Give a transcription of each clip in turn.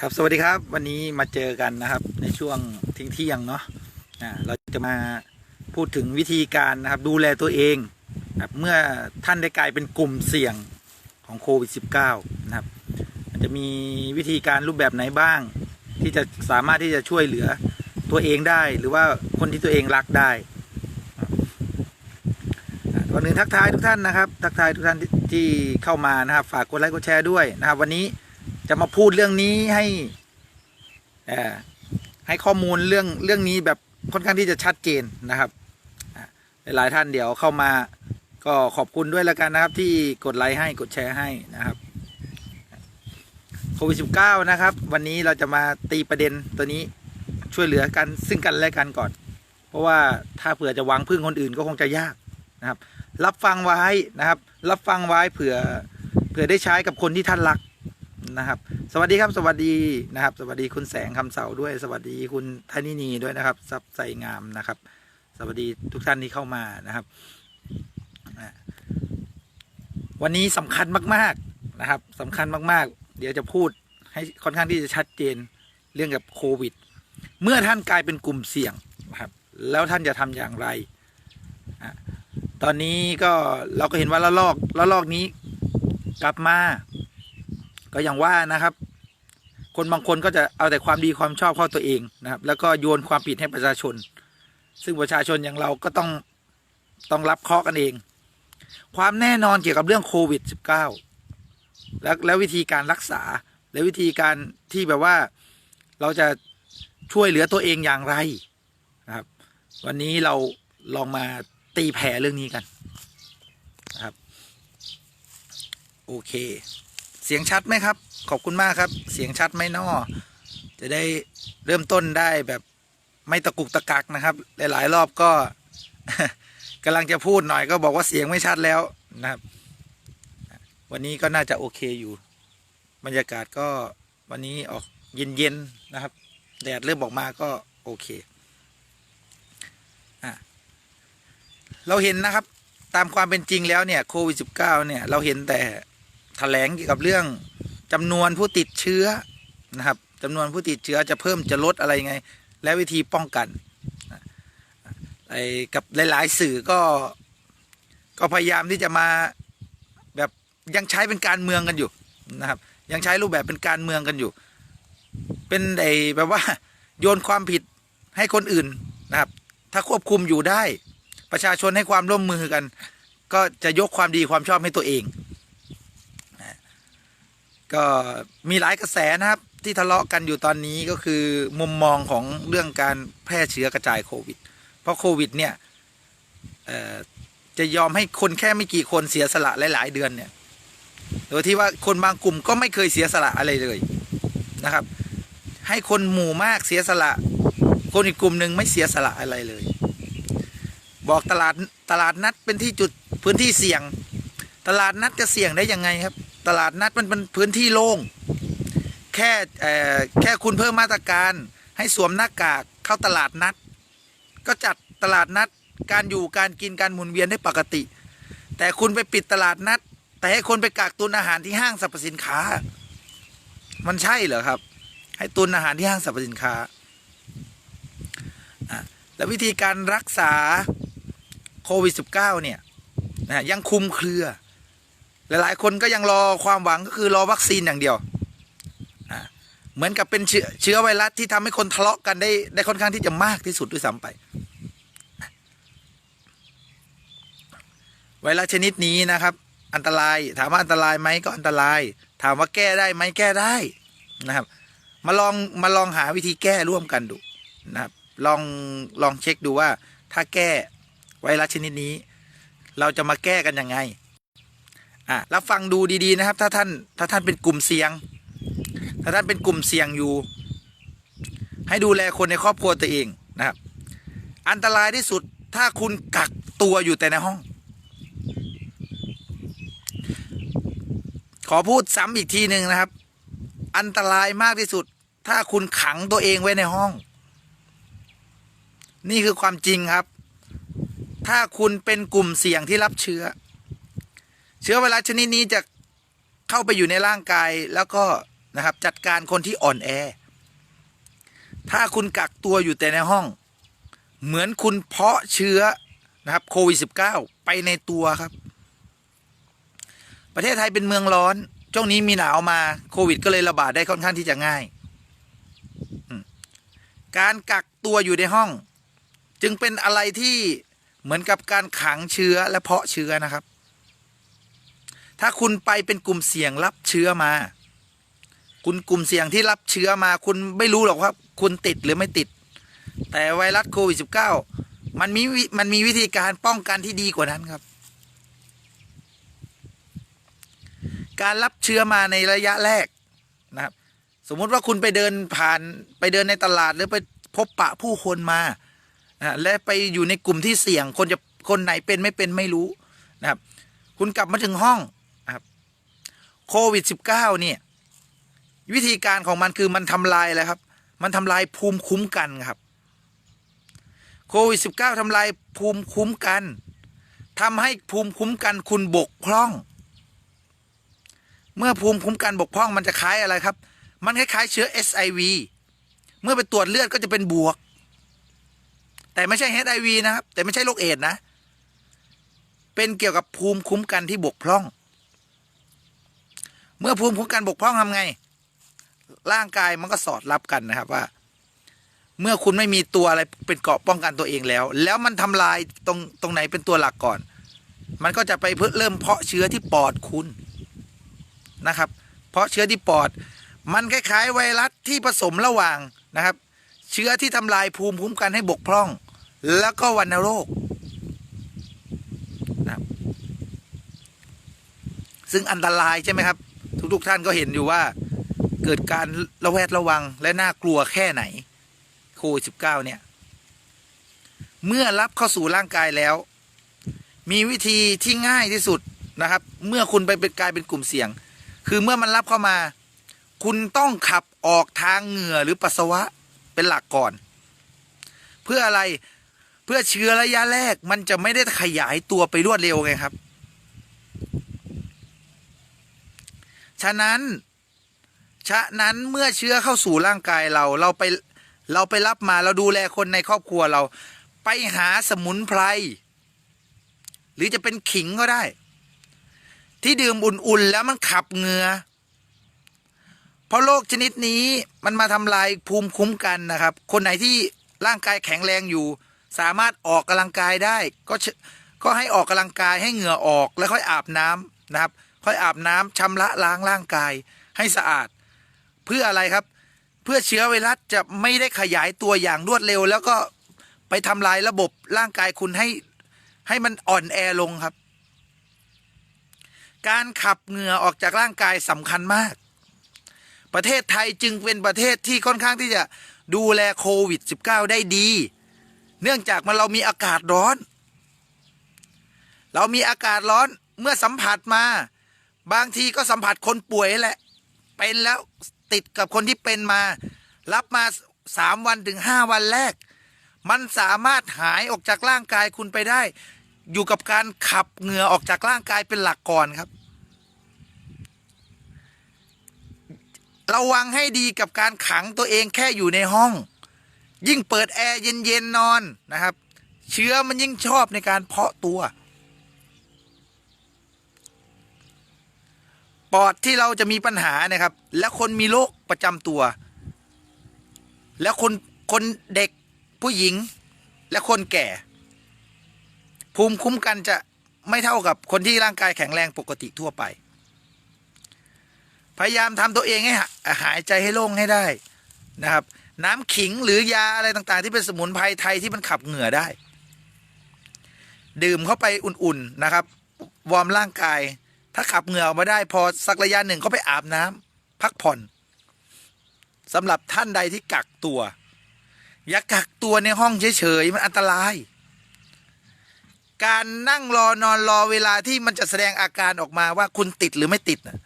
ครับสวัสดีครับ วันนี้มาเจอกันนะครับ ในช่วงทิ้งเที่ยงเนาะอ่าเราจะมาพูดถึงวิธีการนะครับ ดูแลตัวเองนะครับเมื่อท่านได้กลายเป็นกลุ่มเสี่ยงของโควิด -19 นะครับจะมีวิธีการรูปแบบไหนบ้าง ที่จะสามารถที่จะช่วยเหลือตัวเองได้ หรือว่าคนที่ตัวเองรักได้อ่าก่อนอื่นทักทายทุกท่านนะครับ ทักทายทุกท่านที่เข้ามานะครับ ฝากกดไลค์กดแชร์ด้วยนะครับ วันนี้ จะมาพูดเรื่องนี้ให้ให้ข้อมูลเรื่องเรื่องนี้แบบค่อนข้างที่จะชัดเจนนะครับ หลายท่านเดี๋ยวเข้ามาก็ขอบคุณด้วยแล้วกันนะครับ ที่กดไลค์ให้กดแชร์ให้นะครับโควิดสินะครับ วันนี้เราจะมาตีประเด็นตัวนี้ช่วยเหลือกันซึ่งกันและกันก่อน เพราะว่าถ้าเผื่อจะหวังพึ่งคนอื่นก็คงจะยากนะครับ รับฟังไว้นะครับ รับฟังไว้เผื่อเผื่อได้ใช้กับคนที่ท่านรัก นะครับ สวัสดีครับ สวัสดีนะครับ สวัสดีคุณแสงคำเสาด้วย สวัสดีคุณธนินีด้วยนะครับซับใส่งามนะครับ สวัสดีทุกท่านที่เข้ามานะครับ วันนี้สำคัญมาก ๆนะครับสำคัญมากๆ เดี๋ยวจะพูดให้ค่อนข้างที่จะชัดเจนเรื่องกับโควิด เมื่อท่านกลายเป็นกลุ่มเสี่ยงนะครับ แล้วท่านจะทำอย่างไรตอนนี้ก็เราก็เห็นว่าละลอกละลอกนี้กลับมา ก็อย่างว่านะครับ คนบางคนก็จะเอาแต่ความดีความชอบเข้าตัวเองนะครับ แล้วก็โยนความผิดให้ประชาชน ซึ่งประชาชนอย่างเราก็ต้องต้องรับเคราะห์กันเอง ความแน่นอนเกี่ยวกับเรื่องโควิด -19 แล้วแล้ววิธีการรักษา และวิธีการที่แบบว่าเราจะช่วยเหลือตัวเองอย่างไรนะครับ วันนี้เราลองมาตีแผ่เรื่องนี้กันนะครับ โอเค เสียงชัดไหมครับ ขอบคุณมากครับ เสียงชัดไหมนอจะได้เริ่มต้นได้แบบไม่ตะกุกตะกักนะครับ หลายๆ รอบก็กำลังจะพูดหน่อยก็บอกว่าเสียงไม่ชัดแล้วนะครับ วันนี้ก็น่าจะโอเคอยู่ บรรยากาศก็วันนี้ออกเย็นๆนะครับ แดดเริ่มออกมาก็โอเคอเราเห็นนะครับตามความเป็นจริงแล้วเนี่ยโควิด -19 เนี่ยเราเห็นแต่ แถลงเกี่ยวกับเรื่องจำนวนผู้ติดเชื้อนะครับจำนวนผู้ติดเชื้อจะเพิ่มจะลดอะไรไง และวิธีป้องกันไอ้กับหลายๆสื่อก็ก็พยายามที่จะมาแบบยังใช้เป็นการเมืองกันอยู่นะครับ ยังใช้รูปแบบเป็นการเมืองกันอยู่ เป็นไอ้แบบว่าโยนความผิดให้คนอื่นนะครับ ถ้าควบคุมอยู่ได้ ประชาชนให้ความร่วมมือกัน ก็จะยกความดีความชอบให้ตัวเอง ก็มีหลายกระแสนะครับที่ทะเลาะกันอยู่ตอนนี้ก็คือมุมมองของเรื่องการแพร่เชื้อกระจายโควิด เพราะโควิดเนี่ยจะยอมให้คนแค่ไม่กี่คนเสียสละหลาย ๆ เดือนเนี่ยโดยที่ว่าคนบางกลุ่มก็ไม่เคยเสียสละอะไรเลยนะครับ ให้คนหมู่มากเสียสละ คนอีกกลุ่มหนึ่งไม่เสียสละอะไรเลย บอกตลาดตลาดนัดเป็นที่จุดพื้นที่เสี่ยง ตลาดนัดจะเสี่ยงได้ยังไงครับ ตลาดนัดมันเป็นพื้นที่โล่งแค่แค่คุณเพิ่มมาตรการให้สวมหน้ากากเข้าตลาดนัด ก็จัดตลาดนัดการอยู่การกินการหมุนเวียนได้ปกติ แต่คุณไปปิดตลาดนัด แต่ให้คนไปกักตุนอาหารที่ห้างสรรพสินค้า มันใช่เหรอครับ ให้ตุนอาหารที่ห้างสรรพสินค้าแล้ววิธีการรักษาโควิด -19 เนี่ยนะยังคุมเครือ หลายๆ คนก็ยังรอความหวังก็คือรอวัคซีนอย่างเดียว เหมือนกับเป็นเชื้อเชื้อไวรัสที่ทำให้คนทะเลาะกันได้ได้ค่อนข้างที่จะมากที่สุดด้วยซ้ำไป ไวรัสชนิดนี้นะครับ อันตรายถามว่าอันตรายไหมก็อันตราย ถามว่าแก้ได้ไหมแก้ได้นะครับ มาลองมาลองหาวิธีแก้ร่วมกันดูนะครับ ลองลองเช็คดูว่าถ้าแก้ไวรัสชนิดนี้ เราจะมาแก้กันยังไง อะแล้วฟังดูดีๆนะครับ ถ้าท่านถ้าท่านเป็นกลุ่มเสี่ยง ถ้าท่านเป็นกลุ่มเสี่ยงอยู่ ให้ดูแลคนในครอบครัวตัวเองนะครับ อันตรายที่สุดถ้าคุณกักตัวอยู่แต่ในห้อง ขอพูดซ้ำอีกทีหนึ่งนะครับ อันตรายมากที่สุด ถ้าคุณขังตัวเองไว้ในห้อง นี่คือความจริงครับ ถ้าคุณเป็นกลุ่มเสี่ยงที่รับเชื้อ เชื้อไวรัสชนิดนี้จะเข้าไปอยู่ในร่างกายแล้วก็นะครับจัดการคนที่อ่อนแอ ถ้าคุณกักตัวอยู่แต่ในห้อง เหมือนคุณเพาะเชื้อนะครับโควิด -19 ไปในตัวครับ ประเทศไทยเป็นเมืองร้อนช่วงนี้มีหนาวมาโควิด ก็เลยระบาดได้ค่อนข้างที่จะง่าย การกักตัวอยู่ในห้อง จึงเป็นอะไรที่เหมือนกับการขังเชื้อและเพาะเชื้อนะครับ ถ้าคุณไปเป็นกลุ่มเสี่ยงรับเชื้อมา คุณกลุ่มเสี่ยงที่รับเชื้อมา คุณไม่รู้หรอกว่าคุณติดหรือไม่ติด แต่ไวรัสโควิด -19 มันมีมันมีวิธีการป้องกันที่ดีกว่านั้นครับ การรับเชื้อมาในระยะแรกนะครับ สมมุติว่าคุณไปเดินผ่านไปเดินในตลาดหรือไปพบปะผู้คนมานะและไปอยู่ในกลุ่มที่เสี่ยงคนจะคนไหนเป็นไม่เป็นไม่รู้นะครับ คุณกลับมาถึงห้อง ควิด -19 เนี่ยวิธีการของมันคือมันทำลายอะไรครับ มันทำลายภูมิคุ้มกันครับโควิด -19 ทำลายภูมิคุ้มกันทำให้ภูมิคุ้มกันคุณบกพร่อง เมื่อภูมิคุ้มกันบกพร่องมันจะคล้ายอะไรครับ มันคล้ายๆเชื้อ SIV เมื่อไปตรวจเลือดก็จะเป็นบวก แต่ไม่ใช่ HIV นะครับ แต่ไม่ใช่โรคเอดนะ เป็นเกี่ยวกับภูมิคุ้มกันที่บกพร่อง มื่อภูมิคุ้มกันบกพร่องทำไง ร่างกายมันก็สอดรับกันนะครับว่า เมื่อคุณไม่มีตัวอะไรเป็นเกราะป้องกันตัวเองแล้ว แล้วมันทำลายตรงตรงไหนเป็นตัวหลักก่อน มันก็จะไปเพิ่เริ่มเพาะเชื้อที่ปอดคุณนะครับ เพาะเชื้อที่ปอด มันคล้ายๆไวรัสที่ผสมระหว่างนะครับ เชื้อที่ทำลายภูมิคุ้มกันให้บกพร่อง แล้วก็วัณโรคนะครับซึ่งอันตรายใช่ไหมครับ ทุกๆท่านก็เห็นอยู่ว่าเกิดการระแวดระวังและน่ากลัวแค่ไหนโควิดสิบเก้าเนี่ย เมื่อรับเข้าสู่ร่างกายแล้ว มีวิธีที่ง่ายที่สุดนะครับ เมื่อคุณไปเป็นกลายเป็นกลุ่มเสี่ยง คือเมื่อมันรับเข้ามา คุณต้องขับออกทางเหงื่อหรือปัสสาวะเป็นหลักก่อน เพื่ออะไรเพื่อเชื้อระยะแรกมันจะไม่ได้ขยายตัวไปรวดเร็วไงครับ ฉะนั้น ฉะนั้นเมื่อเชื้อเข้าสู่ร่างกายเราเราไปเราไปรับมาเราดูแลคนในครอบครัวเรา ไปหาสมุนไพรหรือจะเป็นขิงก็ได้ ที่ดื่มอุ่นๆแล้วมันขับเหงือเพราะโรคชนิดนี้มันมาทำลายภูมิคุ้มกันนะครับ คนไหนที่ร่างกายแข็งแรงอยู่ สามารถออกกำลังกายได้ ก็ชก็ให้ออกกำลังกายให้เหงื่อออกแล้วค่อยอาบน้ำนะครับ ค่อยอาบน้ำชำระล้างร่างกายให้สะอาด เพื่ออะไรครับ เพื่อเชื้อไวรัสจะไม่ได้ขยายตัวอย่างรวดเร็ว แล้วก็ไปทำลายระบบร่างกายคุณให้ให้มันอ่อนแอลงครับ การขับเหงื่อออกจากร่างกายสำคัญมาก ประเทศไทยจึงเป็นประเทศที่ค่อนข้างที่จะดูแลโควิด -19 ได้ดี เนื่องจากมันเรามีอากาศร้อน เรามีอากาศร้อนเมื่อสัมผัสมา บางทีก็สัมผัสคนป่วยแหละ เป็นแล้วติดกับคนที่เป็นมา รับมาสามวันถึงห้าวันแรก มันสามารถหายออกจากร่างกายคุณไปได้ อยู่กับการขับเหงื่อออกจากร่างกายเป็นหลักก่อนครับ ระวังให้ดีกับการขังตัวเองแค่อยู่ในห้อง ยิ่งเปิดแอร์เย็นๆนอนนะครับ เชื้อมันยิ่งชอบในการเพาะตัว ปอดที่เราจะมีปัญหานะครับ และคนมีโรคประจำตัว และคนคนเด็กผู้หญิง และคนแก่ ภูมิคุ้มกันจะไม่เท่ากับคนที่ร่างกายแข็งแรงปกติทั่วไป พยายามทำตัวเองให้หาหายใจให้โล่งให้ได้นะครับ น้ำขิงหรือยาอะไรต่างๆ ที่เป็นสมุนไพรไทยที่มันขับเหงื่อได้ ดื่มเข้าไปอุ่นๆนะครับ วอร์มร่างกาย ถ้าขับเหงื่อออกมาได้พอสักระยะหนึ่งก็ไปอาบน้ำพักผ่อนสำหรับท่านใดที่กักตัว อย่ากักตัวในห้องเฉยๆมันอันตราย การนั่งรอนอนรอเวลาที่มันจะแสดงอาการออกมาว่าคุณติดหรือไม่ติดนะ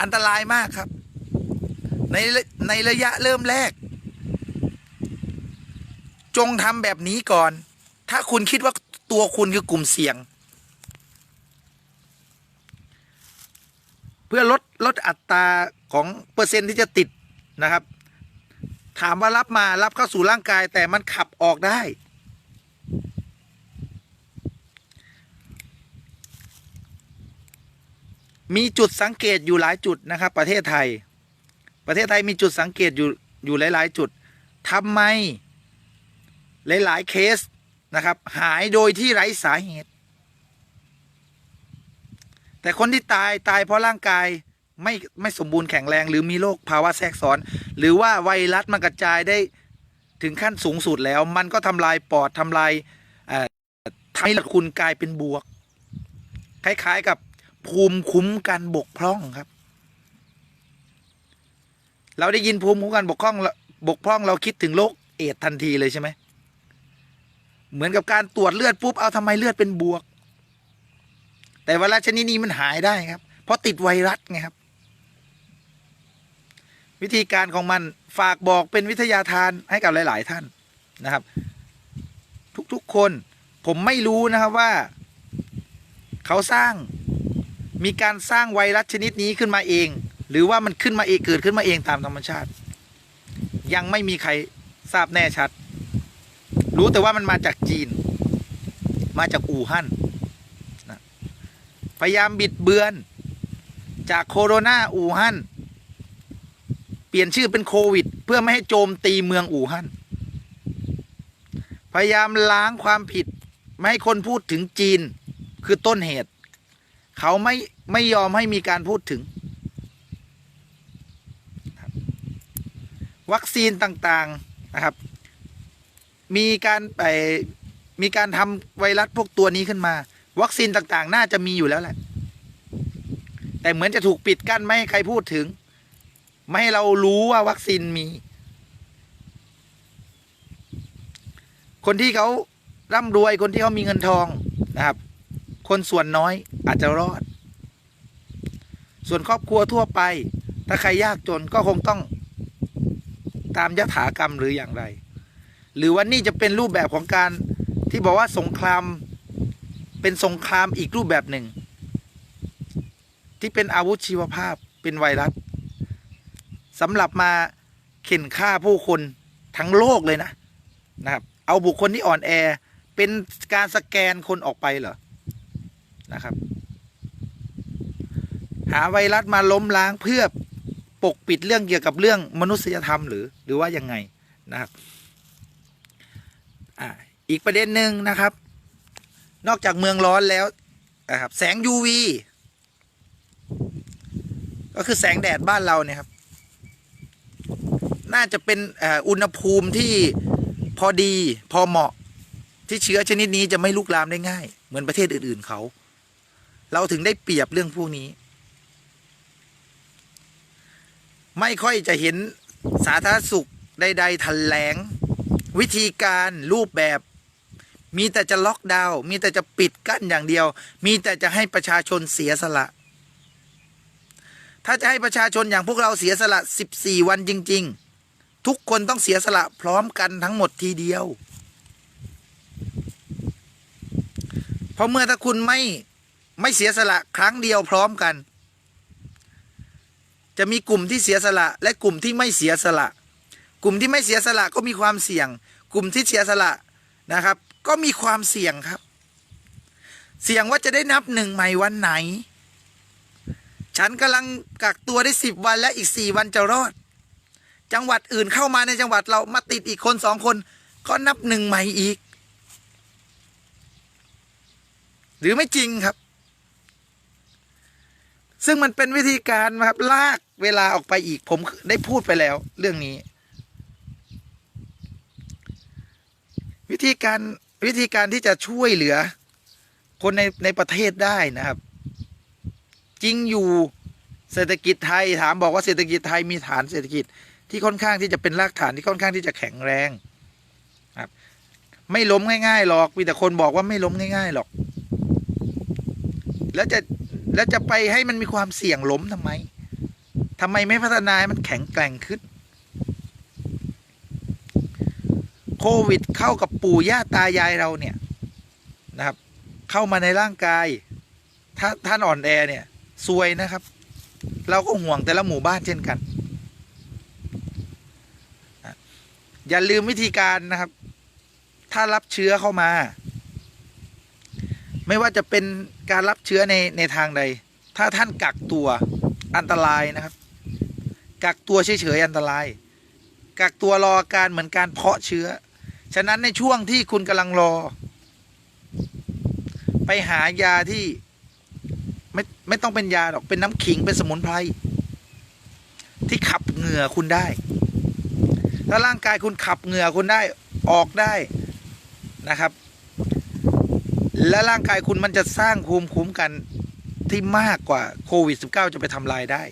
อันตรายมากครับ ในในระยะเริ่มแรก จงทำแบบนี้ก่อน ถ้าคุณคิดว่าตัวคุณคือกลุ่มเสี่ยง เพื่อลดลดอัตราของเปอร์เซ็นต์ที่จะติดนะครับ ถามว่ารับมารับเข้าสู่ร่างกายแต่มันขับออกได้ มีจุดสังเกตอยู่หลายจุดนะครับ ประเทศไทย ประเทศไทยมีจุดสังเกตอยู่อยู่หลาย ๆ จุดทำไมหลาย ๆ เคสนะครับ หายโดยที่ไร้สาเหตุ แต่คนที่ตายตายเพราะร่างกายไม่ไม่สมบูรณ์แข็งแรง หรือมีโรคภาวะแทรกซ้อน หรือว่าไวรัสมันกระจายได้ถึงขั้นสูงสุดแล้ว มันก็ทำลายปอดทำลายเอ่อทำให้คุณกลายเป็นบวก คล้ายๆกับภูมิคุ้มกันบกพร่องครับ เราได้ยินภูมิคุ้มกันบกพร่องบกพร่องเราคิดถึงโรคเอดทันทีเลยใช่ไหมเหมือนกับการตรวจเลือดปุ๊บเอาทำไมเลือดเป็นบวก แต่ไวรัสชนิดนี้มันหายได้ครับ เพราะติดไวรัสไงครับ วิธีการของมันฝากบอกเป็นวิทยาทานให้กับหลาย ๆ ท่านนะครับ ทุกๆคนผมไม่รู้นะครับว่า เขาสร้างมีการสร้างไวรัสชนิดนี้ขึ้นมาเอง หรือว่ามันขึ้นมาเองเกิดขึ้นมาเองตามธรรมชาติ ยังไม่มีใครทราบแน่ชัด รู้แต่ว่ามันมาจากจีน มาจากอู่ฮั่น พยายามบิดเบือน จากโคโรนาอู่ฮั่นเปลี่ยนชื่อเป็นโควิด เพื่อไม่ให้โจมตีเมืองอู่ฮั่นพยายามล้างความผิด ไม่ให้คนพูดถึงจีนคือต้นเหตุ เขาไม่ไม่ยอมให้มีการพูดถึง วัคซีนต่างๆนะครับ มีการไปมีการทำไวรัสพวกตัวนี้ขึ้นมา วัคซีนต่างๆ น่าจะมีอยู่แล้วแหละ แต่เหมือนจะถูกปิดกั้นไม่ให้ใครพูดถึง ไม่ให้เรารู้ว่าวัคซีนมี คนที่เขาร่ำรวยคนที่เขามีเงินทองนะครับ คนส่วนน้อยอาจจะรอด ส่วนครอบครัวทั่วไป ถ้าใครยากจนก็คงต้องตามยถากรรมหรืออย่างไร หรือว่านี่จะเป็นรูปแบบของการที่บอกว่าสงคราม เป็นสงครามอีกรูปแบบหนึ่ง ที่เป็นอาวุธชีวภาพเป็นไวรัสสำหรับมาเข็นฆ่าผู้คนทั้งโลกเลยนะนะครับ เอาบุคคลที่อ่อนแอเป็นการสแกนคนออกไปเหรอนะครับ หาไวรัสมาล้มล้างเพื่อปกปิดเรื่องเกี่ยวกับเรื่องมนุษยธรรมหรือหรือว่ายังไงนะครับอ่าอีกประเด็นหนึ่งนะครับ นอกจากเมืองร้อนแล้วนะครับแสง UV ก็คือแสงแดดบ้านเราเนี่ยครับ น่าจะเป็นอุณหภูมิที่พอดีพอเหมาะที่เชื้อชนิดนี้จะไม่ลุกลามได้ง่าย เหมือนประเทศอื่น ๆเขา เราถึงได้เปรียบเรื่องพวกนี้ ไม่ค่อยจะเห็นสาธารณสุขใดๆแถลง วิธีการรูปแบบ มีแต่จะล็อกดาวน์มีแต่จะปิดกั้นอย่างเดียว มีแต่จะให้ประชาชนเสียสละ ถ้าจะให้ประชาชนอย่างพวกเราเสียสละ 14 วันจริง ๆ ทุกคนต้องเสียสละพร้อมกันทั้งหมดทีเดียว เพราะเมื่อถ้าคุณไม่ไม่เสียสละครั้งเดียวพร้อมกัน จะมีกลุ่มที่เสียสละ และกลุ่มที่ไม่เสียสละ กลุ่มที่ไม่เสียสละก็มีความเสี่ยง กลุ่มที่เสียสละนะครับ ก็มีความเสี่ยงครับ เสี่ยงว่าจะได้นับหนึ่งใหม่วันไหน ฉันกำลังกักตัวได้สิบวันและอีกสี่วันจะรอด จังหวัดอื่นเข้ามาในจังหวัดเรามาติดอีกคนสองคน ก็นับหนึ่งใหม่อีก หรือไม่จริงครับ ซึ่งมันเป็นวิธีการครับลากเวลาออกไปอีกผมได้พูดไปแล้ว เรื่องนี้วิธีการ วิธีการที่จะช่วยเหลือ คนในในประเทศได้นะครับ จริงอยู่เศรษฐกิจไทยถามบอกว่าเศรษฐกิจไทยมีฐานเศรษฐกิจที่ค่อนข้างที่จะเป็นรากฐานที่ค่อนข้างที่จะแข็งแรงครับ ไม่ล้มง่ายๆหรอกมีแต่คนบอกว่าไม่ล้มง่ายๆหรอก แล้วจะแล้วจะไปให้มันมีความเสี่ยงล้มทำไมทำไมไม่พัฒนาให้มันแข็งแกร่งขึ้น โควิดเข้ากับปู่ย่าตายายเราเนี่ยนะครับ เข้ามาในร่างกาย ถ้าท่านอ่อนแอเนี่ยซวยนะครับ เราก็ห่วงแต่ละหมู่บ้านเช่นกัน อย่าลืมวิธีการนะครับ ถ้ารับเชื้อเข้ามา ไม่ว่าจะเป็นการรับเชื้อในในทางใด ถ้าท่านกักตัวอันตรายนะครับ กักตัวเฉยๆอันตรายกักตัวรออาการเหมือนการเพาะเชื้อ ฉะนั้นในช่วงที่คุณกำลังรอ ไปหายาที่ไม่ไม่ต้องเป็นยาหรอกเป็นน้ำขิงเป็นสมุนไพรที่ขับเหงื่อคุณได้ ถ้าร่างกายคุณขับเหงื่อคุณได้ออกได้นะครับ และร่างกายคุณมันจะสร้างภูมิคุ้มกันที่มากกว่าโควิด -19 จะไปทำลายได้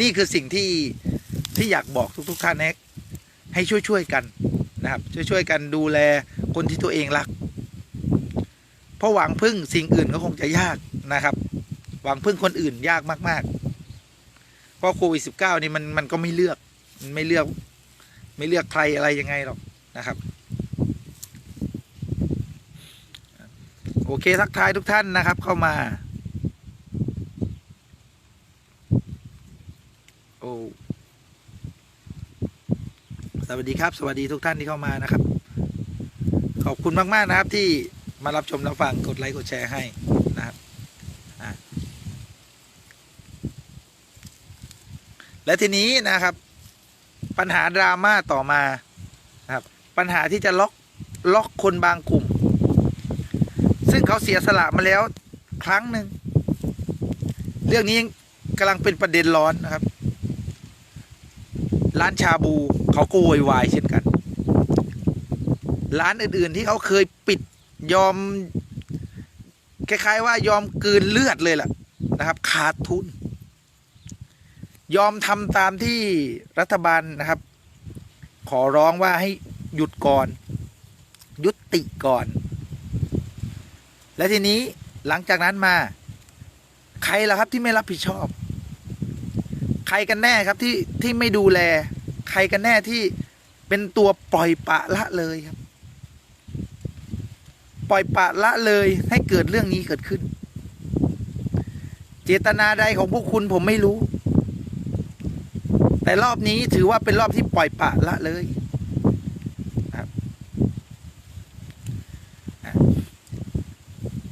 นี่คือสิ่งที่ที่อยากบอกทุก ๆ ท่านให้ ให้ช่วยๆกันนะครับช่วยๆกันดูแลคนที่ตัวเองรัก เพราะหวังพึ่งสิ่งอื่นก็คงจะยากนะครับ หวังพึ่งคนอื่นยากมากๆ เพราะโควิด -19 นี่มันมันก็ไม่เลือกมันไม่เลือก ไม่เลือกใครอะไรยังไงหรอกนะครับ โอเคทักทายทุกท่านนะครับเข้ามา โอ้ สวัสดีครับ สวัสดีทุกท่านที่เข้ามานะครับ ขอบคุณมาก ๆ นะครับ ที่มารับชมรับฟังกดไลค์กดแชร์ให้นะครับและทีนี้นะครับ ปัญหาดราม่าต่อมานะครับ ปัญหาที่จะล็อกล็อกคนบางกลุ่ม ซึ่งเขาเสียสละมาแล้วครั้งหนึ่งเรื่องนี้กำลังเป็นประเด็นร้อนนะครับ ร้านชาบูเขาก็โวยวายเช่นกัน ร้านอื่นๆที่เขาเคยปิดยอม คล้าย ๆ ว่ายอมกืนเลือดเลยล่ะนะครับ ขาดทุน ยอมทำตามที่รัฐบาลนะครับ ขอร้องว่าให้หยุดก่อน ยุติก่อน และทีนี้หลังจากนั้นมา ใครล่ะครับที่ไม่รับผิดชอบ ใครกันแน่ครับที่ที่ไม่ดูแล ใครกันแน่ที่เป็นตัวปล่อยปะละเลยครับ ปล่อยปะละเลยให้เกิดเรื่องนี้เกิดขึ้น เจตนาใดของพวกคุณผมไม่รู้ แต่รอบนี้ถือว่าเป็นรอบที่ปล่อยปะละเลยครับ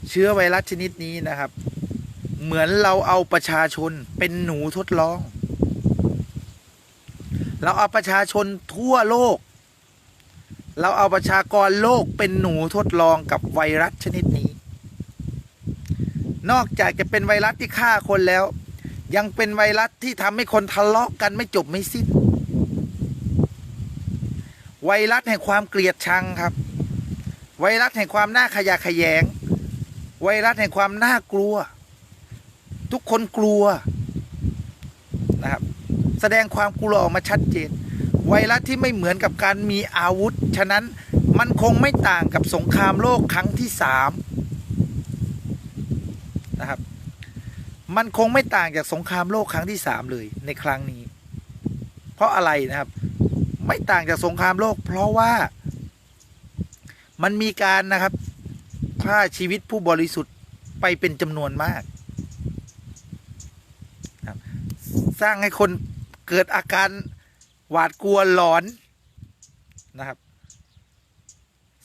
เชื้อไวรัสชนิดนี้นะครับ เหมือนเราเอาประชาชนเป็นหนูทดลอง เราเอาประชาชนทั่วโลก เราเอาประชากรโลกเป็นหนูทดลองกับไวรัสชนิดนี้ นอกจากจะเป็นไวรัสที่ฆ่าคนแล้ว ยังเป็นไวรัสที่ทำให้คนทะเลาะกันไม่จบไม่สิ้น ไวรัสแห่งความเกลียดชังครับ ไวรัสแห่งความน่าขยะขยง ไวรัสแห่งความน่ากลัว ทุกคนกลัว แสดงความกลัวออกมาชัดเจน ไวรัสที่ไม่เหมือนกับการมีอาวุธ ฉะนั้นมันคงไม่ต่างกับสงครามโลกครั้งที่สามนะครับมันคงไม่ต่างจากสงครามโลกครั้งที่สามเลยในครั้งนี้ เพราะอะไรนะครับ ไม่ต่างจากสงครามโลก เพราะว่ามันมีการนะครับฆ่าชีวิตผู้บริสุทธิ์ไปเป็นจำนวนมาก สร้างให้คน เกิดอาการหวาดกลัวหลอนนะครับ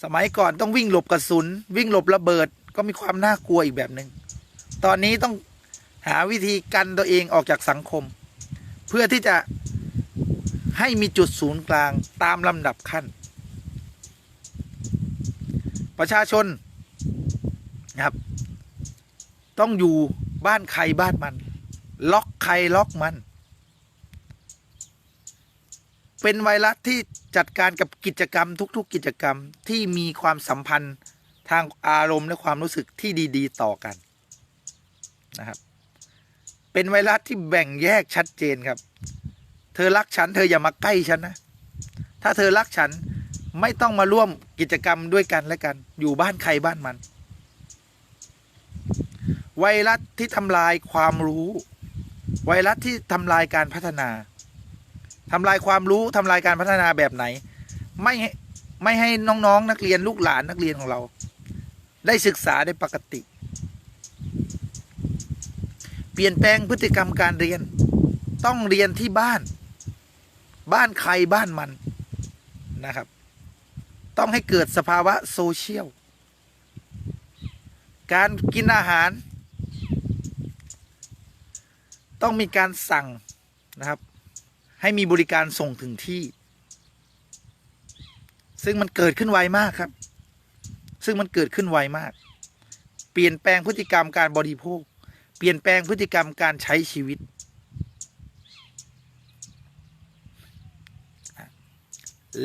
สมัยก่อนต้องวิ่งหลบกระสุน วิ่งหลบระเบิดก็มีความน่ากลัวอีกแบบหนึง่งตอนนี้ต้องหาวิธีกันตัวเองออกจากสังคม เพื่อที่จะให้มีจุดศูนย์กลางตามลำดับขั้น ประชาชนนะครับ ต้องอยู่บ้านใครบ้านมัน ล็อกใครล็อกมัน เป็นไวรัสที่จัดการกับกิจกรรมทุก ๆ กิจกรรมที่มีความสัมพันธ์ทางอารมณ์และความรู้สึกที่ดีๆ ต่อกันนะครับ เป็นไวรัสที่แบ่งแยกชัดเจนครับ เธอรักฉัน เธออย่ามาใกล้ฉันนะ ถ้าเธอรักฉันไม่ต้องมาร่วมกิจกรรมด้วยกันและกัน อยู่บ้านใครบ้านมัน ไวรัสที่ทำลายความรู้ ไวรัสที่ทำลายการพัฒนา ทำลายความรู้ทำลายการพัฒนาแบบไหน ไม่ไม่ให้น้องๆนนักเรียนลูกหลานนักเรียนของเรา ได้ศึกษาได้ปกติ เปลี่ยนแปลงพฤติกรรมการเรียน ต้องเรียนที่บ้าน บ้านใครบ้านมันนะครับ ต้องให้เกิดสภาวะโซเชียลการกินอาหาร ต้องมีการสั่งนะครับ ให้มีบริการส่งถึงที่ ซึ่งมันเกิดขึ้นไวมากครับ ซึ่งมันเกิดขึ้นไวมาก เปลี่ยนแปลงพฤติกรรมการบริโภค เปลี่ยนแปลงพฤติกรรมการใช้ชีวิต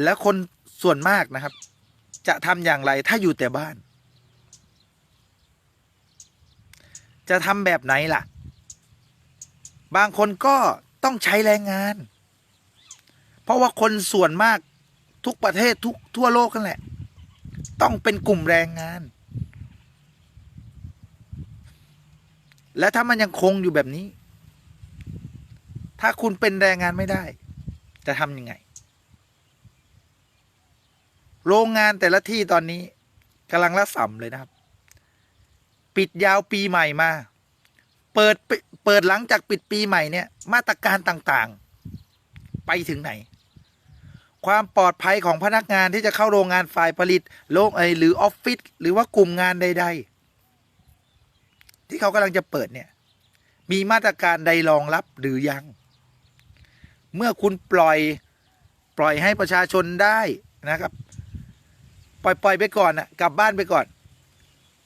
และคนส่วนมากนะครับ จะทำอย่างไรถ้าอยู่แต่บ้าน จะทำแบบไหนล่ะ บางคนก็ต้องใช้แรงงาน เพราะว่าคนส่วนมากทุกประเทศทุกทั่วโลกกันแหละ ต้องเป็นกลุ่มแรงงาน และถ้ามันยังคงอยู่แบบนี้ ถ้าคุณเป็นแรงงานไม่ได้ จะทำยังไง โรงงานแต่ละที่ตอนนี้กำลังละส่ำเลยนะครับ ปิดยาวปีใหม่มา เปิดเปิดหลังจากปิดปีใหม่เนี่ย มาตรการต่างๆ ไปถึงไหน ความปลอดภัยของพนักงานที่จะเข้าโรงงานฝ่ายผลิตโรงไอหรือออฟฟิศหรือว่ากลุ่มงานใด ๆ ที่เขากำลังจะเปิดเนี่ย มีมาตรการใดรองรับหรือยัง เมื่อคุณปล่อยปล่อยให้ประชาชนได้นะครับ ปล่อยปล่อยไปก่อนนะกลับบ้านไปก่อน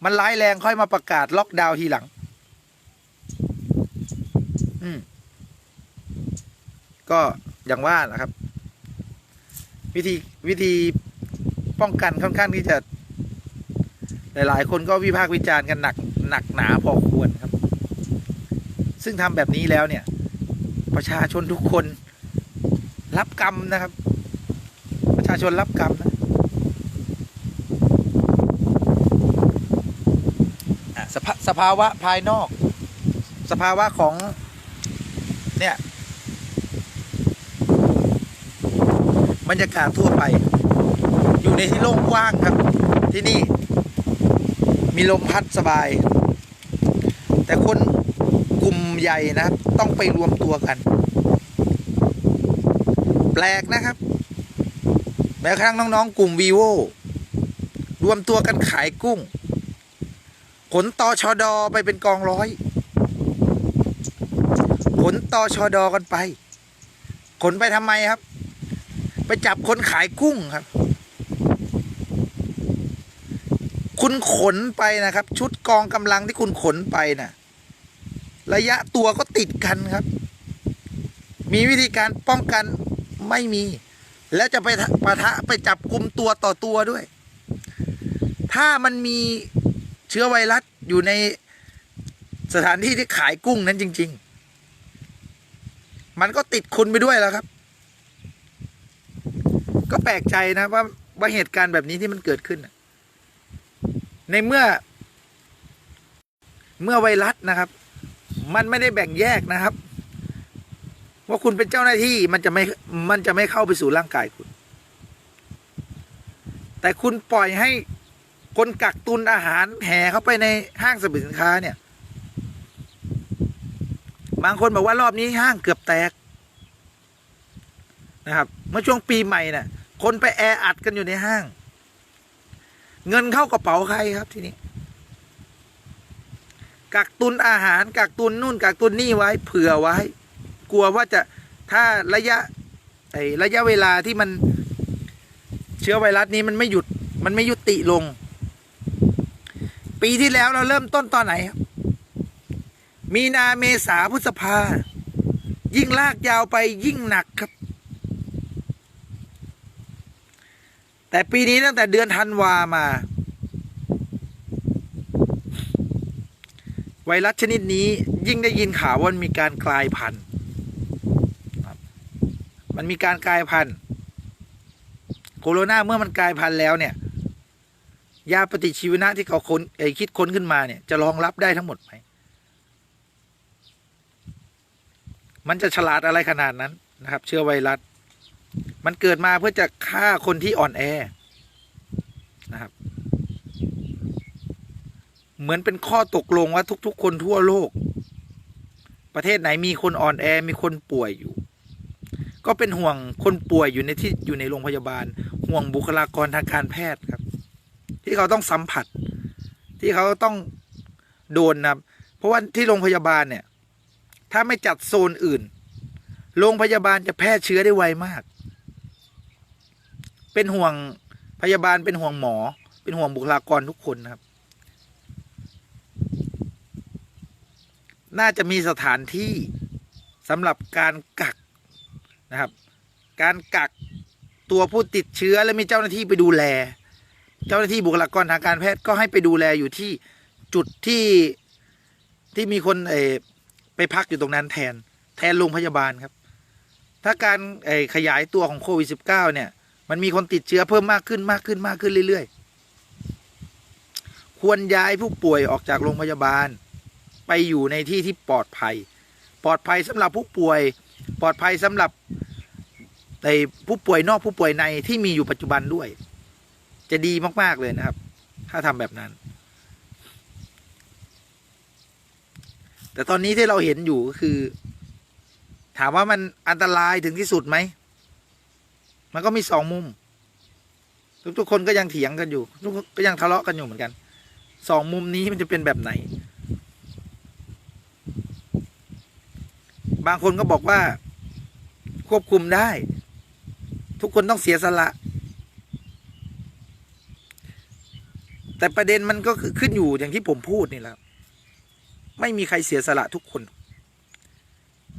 มันร้ายแรงค่อยมาประกาศล็อกดาวน์ทีหลัง อืมก็อย่างว่าแหละครับ วิธีวิธีป้องกันค่อนข้างที่จะ หลาย ๆ คนก็วิพากษ์วิจารณ์กันหนักหนักหนาพอควรครับ ซึ่งทำแบบนี้แล้วเนี่ย ประชาชนทุกคนรับกรรมนะครับ ประชาชนรับกรรมนะสภาสภาวะภายนอก สภาวะของเนี่ย บรรยากาศทั่วไป อยู่ในที่โล่งกว้างครับ ที่นี่ มีลมพัดสบาย แต่คนกลุ่มใหญ่นะครับ ต้องไปรวมตัวกัน แปลกนะครับ แม้กระทั่งน้องๆ กลุ่มวีโวรวมตัวกันขายกุ้ง ขนตอชอดอไปเป็นกองร้อย ขนตอชอดอกันไป ขนไปทำไมครับ ไปจับคนขายกุ้งครับ คุณขนไปนะครับ ชุดกองกำลังที่คุณขนไปนะ่ะ ระยะตัวก็ติดกันครับ มีวิธีการป้องกันไม่มี แล้วจะไปปะทะไปจับกลุ่มตัวต่อตัวด้วย ถ้ามันมีเชื้อไวรัสอยู่ในสถานที่ที่ขายกุ้งนั้นจริง ๆ มันก็ติดคุณไปด้วยแล้วครับ ก็แปลกใจนะว่าว่าเหตุการณ์แบบนี้ที่มันเกิดขึ้น ในเมื่อ เมื่อไวรัสนะครับ มันไม่ได้แบ่งแยกนะครับ ว่าคุณเป็นเจ้าหน้าที่มันจะไม่มันจะไม่เข้าไปสู่ร่างกายคุณ แต่คุณปล่อยให้คนกักตุนอาหารแห่เข้าไปในห้างสรรพสินค้าเนี่ย บางคนบอกว่ารอบนี้ห้างเกือบแตกนะครับ เมื่อช่วงปีใหม่น่ะ คนไปแออัดกันอยู่ในห้าง เงินเข้ากระเป๋าใครครับทีนี้ กักตุนอาหาร กักตุนนู่น กักตุนนี่ไว้ เผื่อไว้ กลัวว่าจะถ้าระยะไอระยะเวลาที่มันเชื้อไวรัสนี้มันไม่หยุด มันไม่ยุติลง ปีที่แล้วเราเริ่มต้นตอนไหนครับ มีนาเมษาพฤษภา ยิ่งลากยาวไปยิ่งหนักครับ แต่ปีนี้ตั้งแต่เดือนธันวามา ไวรัสชนิดนี้ยิ่งได้ยินข่าวว่ามีการกลายพันธุ์มันมีการกลายพันธุ์โคโรนาเมื่อมันกลายพันธุ์แล้วเนี่ยยาปฏิชีวนะที่เขาค้นเอ่ยคิดค้นขึ้นมาเนี่ยจะรองรับได้ทั้งหมดไหม มันจะฉลาดอะไรขนาดนั้นนะครับ เชื้อไวรัส มันเกิดมาเพื่อจะฆ่าคนที่อ่อนแอนะครับ เหมือนเป็นข้อตกลงว่าทุก ๆ คนทั่วโลก ประเทศไหนมีคนอ่อนแอมีคนป่วยอยู่ ก็เป็นห่วงคนป่วยอยู่ในที่อยู่ในโรงพยาบาล ห่วงบุคลากรทางการแพทย์ครับ ที่เขาต้องสัมผัส ที่เขาต้องโดนนะครับ เพราะว่าที่โรงพยาบาลเนี่ย ถ้าไม่จัดโซนอื่น โรงพยาบาลจะแพร่เชื้อได้ไวมาก เป็นห่วงพยาบาลเป็นห่วงหมอ เป็นห่วงบุคลากรทุกคนนะครับ น่าจะมีสถานที่สำหรับการกักนะครับ การกักตัวผู้ติดเชื้อและมีเจ้าหน้าที่ไปดูแล เจ้าหน้าที่บุคลากรทางการแพทย์ก็ให้ไปดูแลอยู่ที่จุดที่ที่มีคนเอไปพักอยู่ตรงนั้นแทน แทนโรงพยาบาลครับ ถ้าการขยายตัวของโควิด -19 เนี่ย มันมีคนติดเชื้อเพิ่มมากขึ้นมากขึ้นมากขึ้นเรื่อยๆ ควรย้ายผู้ป่วยออกจากโรงพยาบาล ไปอยู่ในที่ที่ปลอดภัย ปลอดภัยสำหรับผู้ป่วย ปลอดภัยสำหรับในผู้ป่วยนอกผู้ป่วยในที่มีอยู่ปัจจุบันด้วย จะดีมากๆเลยนะครับ ถ้าทำแบบนั้น แต่ตอนนี้ที่เราเห็นอยู่ก็คือ ถามว่ามันอันตรายถึงที่สุดไหม มันก็มีสองมุม ทุกๆคนก็ยังเถียงกันอยู่ ทุกคนก็ยังทะเลาะกันอยู่เหมือนกันสองมุมนี้มันจะเป็นแบบไหน บางคนก็บอกว่า ควบคุมได้ ทุกคนต้องเสียสละ แต่ประเด็นมันก็คือขึ้นอยู่อย่างที่ผมพูดนี่แหละไม่มีใครเสียสละทุกคน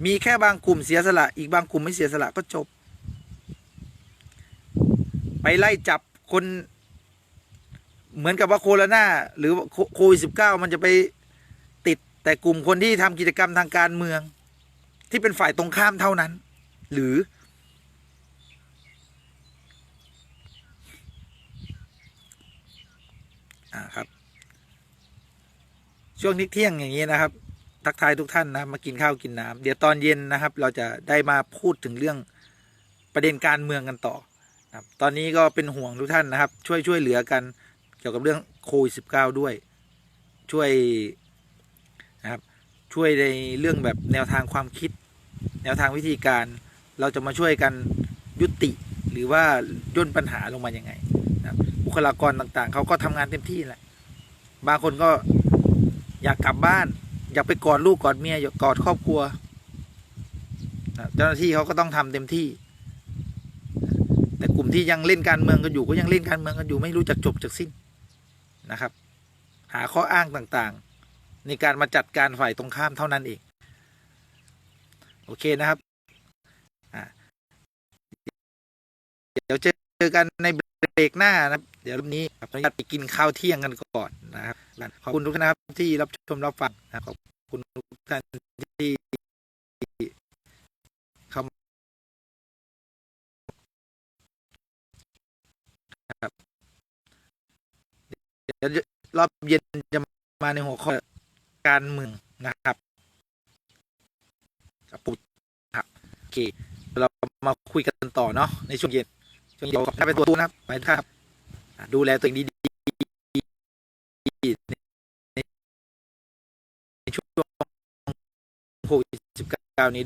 มีแค่บางกลุ่มเสียสละ อีกบางกลุ่มไม่เสียสละก็จบ ไปไล่จับคนเหมือนกับว่าโคโรนาหรือโควิดสิบเก้ามันจะไปติดแต่กลุ่มคนที่ทำกิจกรรมทางการเมือง ที่เป็นฝ่ายตรงข้ามเท่านั้น หรือ อ่าครับ ช่วงนี้เที่ยงอย่างนี้นะครับ ทักทายทุกท่านนะมากินข้าวกินน้ำเดี๋ยวตอนเย็นนะครับ เราจะได้มาพูดถึงเรื่องประเด็นการเมืองกันต่อ ครับตอนนี้ก็เป็นห่วงทุกท่านนะครับ ช่วยช่วยเหลือกันเกี่ยวกับเรื่องโควิดสิบเก้าด้วย ช่วยนะครับช่วยในเรื่องแบบแนวทางความคิด แนวทางวิธีการ เราจะมาช่วยกันยุติหรือว่าย่นปัญหาลงมายังไงนะครับบุคลากรต่างๆ เขาก็ทำงานเต็มที่แหละ บางคนก็อยากกลับบ้าน อยากไปกอดลูกกอดเมียอยากกอดครอบครัวนะเจ้าหน้าที่เขาก็ต้องทำเต็มที่ ลุ่มที่ยังเล่นการเมืองกันอยู่ก็ยังเล่นการเมืองกันอยู่ไม่รู้จักจบจากสิ้นนะครับ หาข้ออ้างต่างๆ ในการมาจัดการฝ่ายตรงข้ามเท่านั้นเอง โอเคนะครับเดี๋ยวเจอกันในเบรกหน้านะครับ เดี๋ยวรุ่นนี้ขออนุญาตไปกินข้าวเที่ยงกันก่อนนะครับขอบคุณทุกท่านนะครับที่รับชมรับฟังนะขอบคุณทุกท่านที่เข้ามา ครับเดี๋ยวรอบเย็นจะมาในหัวข้อการเมืองนะครับกับปุ๊บครับโอเคเรามาคุยกันต่อเนาะในช่วงเย็นช่วงเย็นเราไปตัวนะครับไปครับ ดูแลตัวเองดีๆในช่วงโควิด19นี้